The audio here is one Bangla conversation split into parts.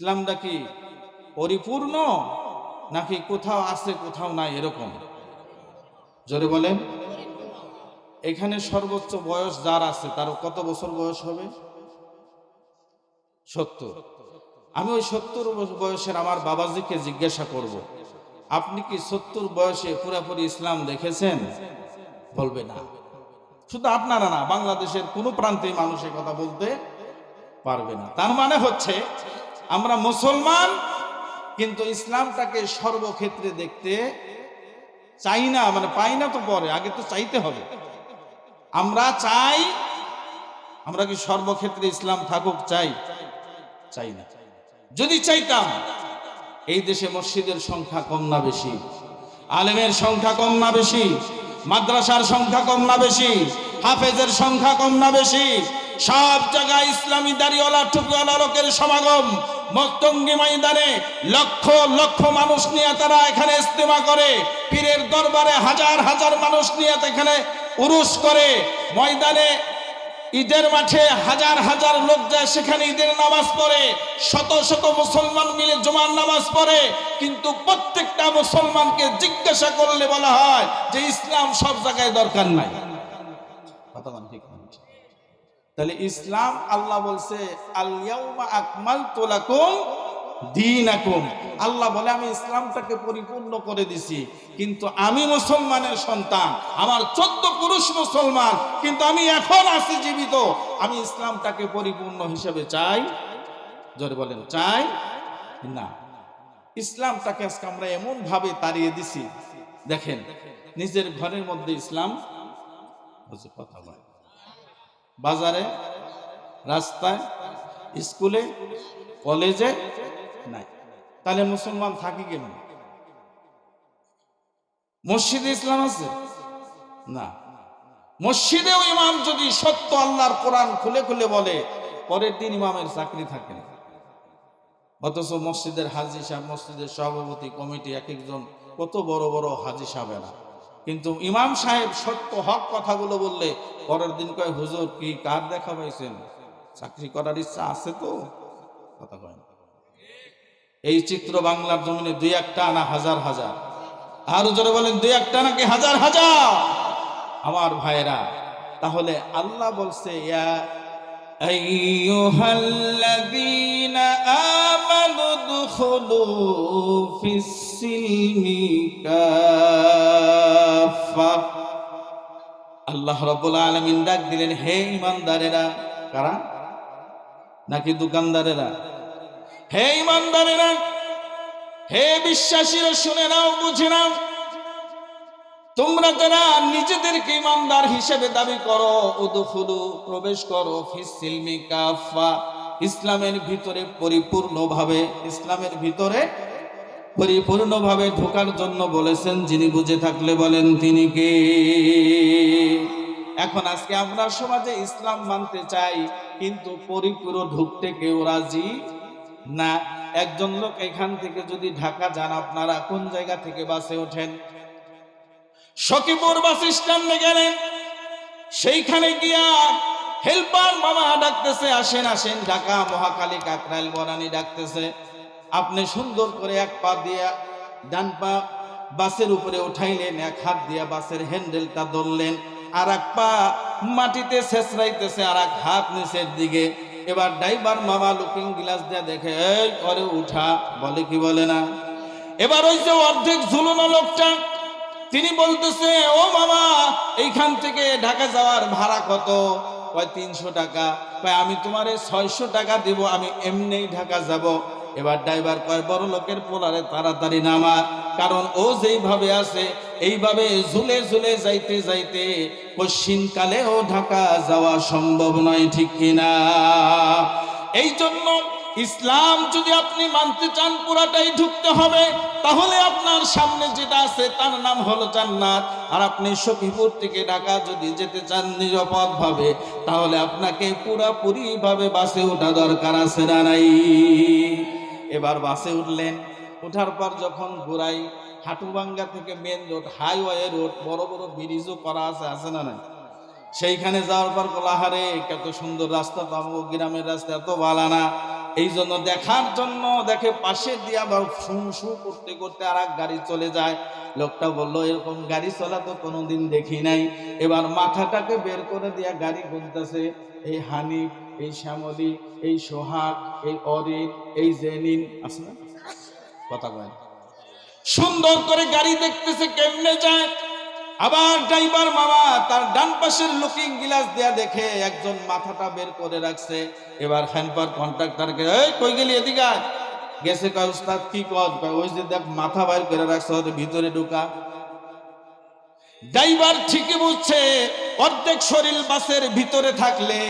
ইসলামটা কি পরিপূর্ণ নাকি কোথাও আছে, কোথাও নাই, এরকম? জোরে বলেন। এখানে সর্বোচ্চ বয়স যার আছে, তার কত বছর বয়স হবে? সত্তর। আমি ওই সত্তর বয়সের আমার বাবাজিকে জিজ্ঞাসা করব। আপনি কি সত্তর বয়সে পুরাপুরি ইসলাম দেখেছেন? বলবে না। শুধু আপনারা না, বাংলাদেশের কোনো প্রান্তে মানুষ এ কথা বলতে পারবে না। তার মানে হচ্ছে আমরা মুসলমান, কিন্তু ইসলামটাকে সর্বক্ষেত্রে দেখতে চাই না মানে পাই না তো পরে, আগে তো চাইতে হবে। আমরা চাই, আমরা কি সর্বক্ষেত্রে ইসলাম থাকুক? চাই চাই না। যদি চাইতাম, এই দেশে মসজিদের সংখ্যা কম না বেশি, আলেমের সংখ্যা কম না বেশি, মাদ্রাসার সংখ্যা কম না বেশি, হাফেজের সংখ্যা কম না বেশি সব জায়গায় ইসলামী দাড়িওয়ালা, টুপিওয়ালা লোকের সমাগম। মস্তঙ্গি ময়দানে লক্ষ লক্ষ মানুষ নিয়ে তারা এখানে ইস্তেমা করে। পীরের দরবারে হাজার হাজার মানুষ নিয়ে এখানে উরুস করে। ময়দানে ঈদের মাঠে হাজার হাজার লোক যায়, সেখানে ঈদের নামাজ পড়ে। শত শত মুসলমান মিলে জুমার নামাজ পড়ে। কিন্তু প্রত্যেকটা মুসলমানকে জিজ্ঞাসা করলে বলা হয় যে, ইসলাম সব জায়গায় দরকার নাই। কথা ঠিক? তাহলে ইসলাম আল্লাহ বলছে আকমাল দিনাকুম। আল্লাহ বলে, আমি ইসলামটাকে পরিপূর্ণ করে দিছি, কিন্তু আমি মুসলমানের সন্তান, আমার চোদ্দ পুরুষ মুসলমান, কিন্তু আমি এখন আছি জীবিত। আমি ইসলামটাকে পরিপূর্ণ হিসেবে চাই। জোরে বলেন, চাই? না। ইসলামটাকে আজকে আমরা এমন ভাবে তাড়িয়ে দিছি, দেখেন, নিজের ঘরের মধ্যে ইসলাম, কথা বলে। বাজারে, রাস্তায়, স্কুলে, কলেজে নাই। তাহলে মুসলমান থাকি কেমন মসজিদে ইসলাম আছে? না। মসজিদেও ইমাম যদি সত্য আল্লাহর কোরআন খুলে খুলে বলে, পরের দিন ইমামের চাকরি থাকে না। অথচ মসজিদের হাজি সাহেব, মসজিদের সভাপতি, কমিটি এক একজন কত বড় বড় হাজি সাহেবেরা। কিন্তু ইমাম সাহেব সত্য হক কথাগুলো বললে, পরের দিন কয়, হুজুর, কি কার দেখা পাইছেন? চাকরি করার ইচ্ছা আছে তো? কথা কয় এই চিত্র বাংলার জমিনে দুই একটা আনা হাজার হাজার। আর জোরে বলেন, দুই একটা নাকি হাজার হাজার? আমার ভাইরা তাহলে আল্লাহ বলছে, ইয়া আল্লাহ রব্বুল আলমিন ডাক দিলেন, হে ইমানদারেরা কারা? নাকি দোকানদারেরা? হে ইমানদারেরা হে বিশ্বাসীরা, শুনে নাও, বুঝে নাও। তোমরা যারা নিজেদেরকে ইমানদার হিসেবে দাবি করো, উদুখুলু, প্রবেশ করো ইসলামের ভিতরে পরিপূর্ণভাবে, ইসলামের ভিতরে পরিপূর্ণভাবে ঢোকার জন্য বলেছেন, যিনি বুঝে থাকলে বলেন তিনি কে? এখন আজকে আমরা সমাজে ইসলাম মানতে চাই, কিন্তু পরিপূর্ণ ঢুকতে কেউ রাজি না। একজন লোক এখান থেকে যদি ঢাকা যান, আপনারা কোন জায়গা থেকে বাসে ওঠেন? সখীপুর বাস স্ট্যান্ডে গেলেন। সেইখানে গিয়া হেল্পার মামা ডাকতেছে, আসেন আসেন, ঢাকা মহাকালী কাকরাইল বনানি ডাকতেছে। আপনি সুন্দর করে এক পা দিয়া ডান পা বাসের উপরে উঠাইলেন, এক হাত দিয়া বাসের হ্যান্ডেলটা ধরলেন আর এক পা মাটিতে শেষরাইতেছে আর এক হাত নিচের দিকে। এবার ড্রাইভার মামা লুকিং গ্লাস দিয়ে দেখে, এই করে উঠা। বলে কি বলে না। এবার ওই যে অর্ধেক ঝুলনো লোকটা, তিনি বলতেছে, ও মামা, এইখান থেকে ঢাকা যাওয়ার ভাড়া কত? কয়, তিনশো টাকা। কয়, আমি তোমারে ছয়শো টাকা দিব, আমি এমনিই ঢাকা যাব। এবার ড্রাইভার কয়, বড় লোকের পোলারে তাড়াতাড়ি নামা। কারণ ও যেইভাবে আছে এইভাবে ঝুলে ঝুলে যাইতে যাইতে পশ্চিমকালেও ঢাকা যাওয়া সম্ভব নয়, ঠিক কিনা এই জন্য ইসলাম যদি আপনি মানতে চান, পুরাটাই ঢুকতে হবে। তাহলে আপনার সামনে যেটা আছে, তার নাম হলো জান্নাত। আর আপনি সখীপুর থেকে ঢাকা যদি যেতে চান নিরাপদ ভাবে তাহলে আপনাকে পুরাপুরি ভাবে বাসে ওঠা দরকার আছে না নাই? এবার বাসে উঠলেন। ওঠার পর যখন ঘুরাই হাটুবাঙ্গা থেকে মেন রোড, হাইওয়ে রোড, বড় বড় ব্রিজও করা আছে আছে না নাই? সেইখানে যাওয়ার পর কোলাহারে কত সুন্দর রাস্তা তো গ্রামের রাস্তা, এত ভালো না। এই জন্য দেখার জন্য দেখে পাশে দিয়ে আবার শু শু করতে করতে আর গাড়ি চলে যায়। লোকটা বলল, এরকম গাড়ি চলা তো কোনোদিন দেখি নাই। এবার মাথাটাকে বের করে দিয়া গাড়ি গুনতেছে। এই হানিফ এই শ্যামলী, এই সোহাগ, এই অরিন, এই জেনিন, আছে না? কথা কয় সুন্দর করে গাড়ি দেখতেছে, কেমনে যায়? আবার ড্রাইভার মামা তার ডান পাশের লুকিং গ্লাস দেয়া দেখে একজন মাথাটা বের করে রাখছে। এবার হ্যান্ডপার কন্ট্রাক্টরকে এই, কই গেলি এদিকে। গেছে, কয় উস্তাদ কি কর? ওই যে দেখ, মাথা বাইর করে রাখছে হয়তো ভিতরে ঢুকা। ড্রাইভার ঠিকই বুঝছে, অর্ধেক শরীর বাসের ভিতরে থাকলে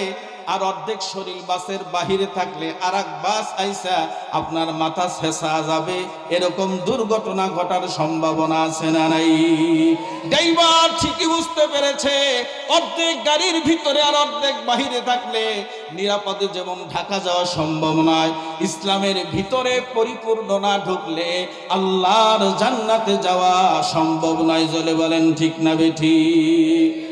আর অর্ধেক শরীর বাসের বাহিরে থাকলে আর বাস আইসা আপনার মাথা ছেঁচা যাবে। এরকম দুর্ঘটনা ঘটার সম্ভাবনা আছে না নাই? ড্রাইভার ঠিকই বুঝতে পেরেছে, অর্ধেক গাড়ির ভিতরে আর অর্ধেক বাহিরে থাকলে নিরাপদে যেমন ঢাকা যাওয়া সম্ভব নয়, ইসলামের ভিতরে পরিপূর্ণ না ঢুকলে আল্লাহর জান্নাতে যাওয়া সম্ভব নয় জলে বলেন ঠিক না বেঠিক